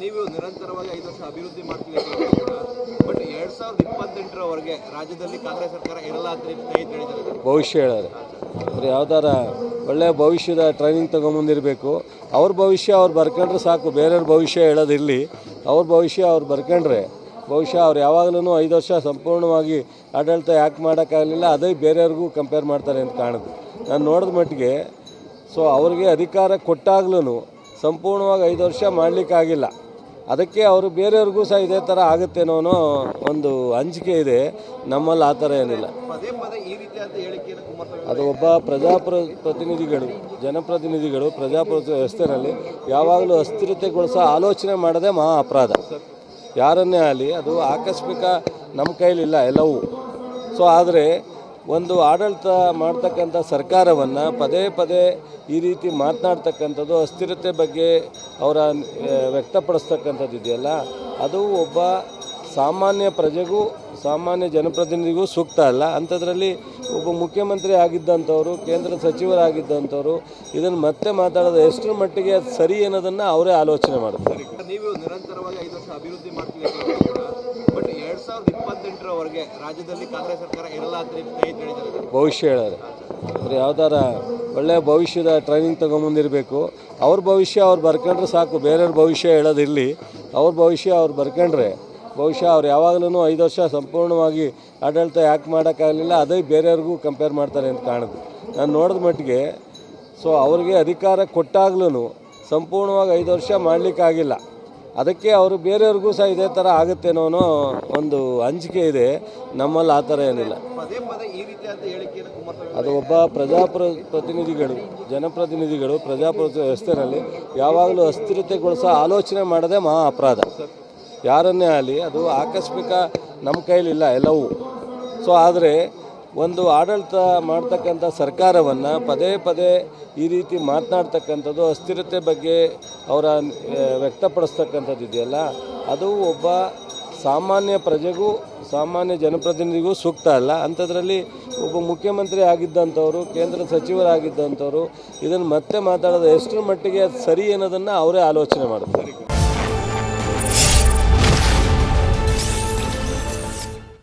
ನೀವು ನಿರಂತರವಾಗಿ ಐದು ವರ್ಷ ಅಭಿವೃದ್ಧಿ ಮಾಡ್ತೀವಿ ಬಟ್ ಎರಡ್ ಸಾವಿರದ ಇಪ್ಪತ್ತೆಂಟರವರೆಗೆ ರಾಜ್ಯದಲ್ಲಿ ಕಾಂಗ್ರೆಸ್ ಸರ್ಕಾರ ಇರಲ್ಲ ಅಂತ ಸ್ನೇಹಿತರು ಹೇಳಿದ್ದಾರೆ. ಭವಿಷ್ಯ ಹೇಳೋರು. ಅಂದರೆ ಯಾವ್ದಾರ ಒಳ್ಳೆಯ ಭವಿಷ್ಯದ ಟ್ರೈನಿಂಗ್ ತೊಗೊಂಬಂದಿರಬೇಕು. ಅವ್ರ ಭವಿಷ್ಯ ಅವ್ರು ಬರ್ಕೊಂಡ್ರೆ ಸಾಕು. ಬೇರೆಯವ್ರ ಭವಿಷ್ಯ ಹೇಳೋದಿರಲಿ. ಅವ್ರ ಭವಿಷ್ಯ ಅವ್ರು ಬರ್ಕೊಂಡ್ರೆ, ಬಹುಶಃ ಅವ್ರು ಯಾವಾಗಲೂ ಐದು ವರ್ಷ ಸಂಪೂರ್ಣವಾಗಿ ಆಡಳಿತ ಯಾಕೆ ಮಾಡೋಕ್ಕಾಗಲಿಲ್ಲ, ಅದೇ ಬೇರೆಯವ್ರಿಗೂ ಕಂಪೇರ್ ಮಾಡ್ತಾರೆ ಅಂತ ಕಾಣೋದು ನಾನು ನೋಡಿದ ಮಟ್ಟಿಗೆ ಸೊ ಅವ್ರಿಗೆ ಅಧಿಕಾರ ಕೊಟ್ಟಾಗ್ಲೂ ಸಂಪೂರ್ಣವಾಗಿ ಐದು ವರ್ಷ ಮಾಡಲಿಕ್ಕಾಗಿಲ್ಲ. ಅದಕ್ಕೆ ಅವರು ಬೇರೆಯವ್ರಿಗೂ ಸಹ ಇದೇ ಥರ ಆಗುತ್ತೆ ಅನ್ನೋ ಒಂದು ಅಂಜಿಕೆ ಇದೆ. ನಮ್ಮಲ್ಲಿ ಆ ಥರ ಏನಿಲ್ಲ. ಅದು ಒಬ್ಬ ಪ್ರಜಾಪ್ರ ಪ್ರತಿನಿಧಿಗಳು ಜನಪ್ರತಿನಿಧಿಗಳು ಪ್ರಜಾಪ್ರಭುತ್ವ ವ್ಯವಸ್ಥೆಯಲ್ಲಿ ಯಾವಾಗಲೂ ಅಸ್ಥಿರತೆಗೊಳಿಸೋ ಆಲೋಚನೆ ಮಾಡದೆ ಮಹಾ ಅಪರಾಧ. ಯಾರನ್ನೇ ಆಗಲಿ ಅದು ಆಕಸ್ಮಿಕ ನಮ್ಮ ಕೈಲಿಲ್ಲ ಎಲ್ಲವೂ. ಸೊ ಆದರೆ ಒಂದು ಆಡಳಿತ ಮಾಡ್ತಕ್ಕಂಥ ಸರ್ಕಾರವನ್ನು ಪದೇ ಪದೇ ಈ ರೀತಿ ಮಾತನಾಡ್ತಕ್ಕಂಥದ್ದು ಅಸ್ಥಿರತೆ ಬಗ್ಗೆ ಅವರ ವ್ಯಕ್ತಪಡಿಸ್ತಕ್ಕಂಥದ್ದು ಇದೆಯಲ್ಲ, ಅದು ಒಬ್ಬ ಸಾಮಾನ್ಯ ಪ್ರಜೆಗೂ, ಸಾಮಾನ್ಯ ಜನಪ್ರತಿನಿಧಿಗೂ ಸೂಕ್ತ ಅಲ್ಲ. ಅಂಥದ್ರಲ್ಲಿ ಒಬ್ಬ ಮುಖ್ಯಮಂತ್ರಿ ಆಗಿದ್ದಂಥವರು, ಕೇಂದ್ರ ಸಚಿವರಾಗಿದ್ದಂಥವರು ಇದನ್ನು ಮತ್ತೆ ಮಾತಾಡೋದು ಎಷ್ಟರ ಮಟ್ಟಿಗೆ ಸರಿ ಅನ್ನೋದನ್ನು ಅವರೇ ಆಲೋಚನೆ ಮಾಡ್ತಾರೆ. ನೀವು ನಿರಂತರವಾಗಿ ಐದು ವರ್ಷ ಅಭಿವೃದ್ಧಿ ಮಾಡ್ತೀವಿ ಅಂತ ಹೇಳ್ತೀರಾ ಬಟ್ ಎರಡ್ ರಾಜ್ಯದಲ್ಲಿ ಕಾಂಗ್ರೆಸ್ ಸರ್ಕಾರ ಇರಲ್ಲ ಭವಿಷ್ಯ ಹೇಳೋರು ಅವ್ರು ಯಾವ್ದಾರ ಒಳ್ಳೆಯ ಭವಿಷ್ಯದ ಟ್ರೈನಿಂಗ್ ತೊಗೊಂಬಂದಿರಬೇಕು. ಅವ್ರ ಭವಿಷ್ಯ ಅವ್ರು ಬರ್ಕೊಂಡ್ರೆ ಸಾಕು. ಬೇರೆಯವ್ರ ಭವಿಷ್ಯ ಹೇಳೋದಿರಲಿ. ಅವ್ರ ಭವಿಷ್ಯ ಅವ್ರು ಬರ್ಕೊಂಡ್ರೆ ಬಹುಶಃ ಅವ್ರು ಯಾವಾಗಲೂ ಐದು ವರ್ಷ ಸಂಪೂರ್ಣವಾಗಿ ಆಡಳಿತ ಯಾಕೆ ಮಾಡೋಕ್ಕಾಗಲಿಲ್ಲ, ಅದೇ ಬೇರೆಯವ್ರಿಗೂ ಕಂಪೇರ್ ಮಾಡ್ತಾರೆ ಅಂತ ಕಾಣೋದು ನಾನು ನೋಡಿದ ಮಟ್ಟಿಗೆ ಸೊ ಅವ್ರಿಗೆ ಅಧಿಕಾರ ಕೊಟ್ಟಾಗ್ಲೂ ಸಂಪೂರ್ಣವಾಗಿ ಐದು ವರ್ಷ ಮಾಡಲಿಕ್ಕಾಗಿಲ್ಲ. ಅದಕ್ಕೆ ಅವರು ಬೇರೆಯವ್ರಿಗೂ ಸಹ ಇದೇ ಥರ ಆಗುತ್ತೆ ಅನ್ನೋ ಒಂದು ಅಂಜಿಕೆ ಇದೆ. ನಮ್ಮಲ್ಲಿ ಆ ಥರ ಏನಿಲ್ಲ. ಅದು ಒಬ್ಬ ಪ್ರಜಾಪ್ರ ಪ್ರತಿನಿಧಿಗಳು ಜನಪ್ರತಿನಿಧಿಗಳು ಪ್ರಜಾಪ್ರಭುತ್ವ ವ್ಯವಸ್ಥೆಯಲ್ಲಿ ಯಾವಾಗಲೂ ಅಸ್ಥಿರತೆಗೊಳಿಸೋ ಆಲೋಚನೆ ಮಾಡದೆ ಮಹಾ ಅಪರಾಧ. ಯಾರನ್ನೇ ಆಗಲಿ ಅದು ಆಕಸ್ಮಿಕ ನಮ್ಮ ಕೈಲಿಲ್ಲ ಎಲ್ಲವೂ. ಸೊ ಆದರೆ ಒಂದು ಆಡಳಿತ ಮಾಡ್ತಕ್ಕಂಥ ಸರ್ಕಾರವನ್ನು ಪದೇ ಪದೇ ಈ ರೀತಿ ಮಾತನಾಡ್ತಕ್ಕಂಥದ್ದು ಅಸ್ಥಿರತೆ ಬಗ್ಗೆ ಅವರ ವ್ಯಕ್ತಪಡಿಸ್ತಕ್ಕಂಥದ್ದು ಇದೆಯಲ್ಲ, ಅದು ಒಬ್ಬ ಸಾಮಾನ್ಯ ಪ್ರಜೆಗೂ, ಸಾಮಾನ್ಯ ಜನಪ್ರತಿನಿಧಿಗೂ ಸೂಕ್ತ ಅಲ್ಲ. ಅಂಥದ್ರಲ್ಲಿ ಒಬ್ಬ ಮುಖ್ಯಮಂತ್ರಿ ಆಗಿದ್ದಂಥವರು, ಕೇಂದ್ರ ಸಚಿವರಾಗಿದ್ದಂಥವರು ಇದನ್ನು ಮತ್ತೆ ಮಾತಾಡೋದು ಎಷ್ಟರ ಮಟ್ಟಿಗೆ ಸರಿ ಅನ್ನೋದನ್ನು ಅವರೇ ಆಲೋಚನೆ ಮಾಡ್ತಾರೆ.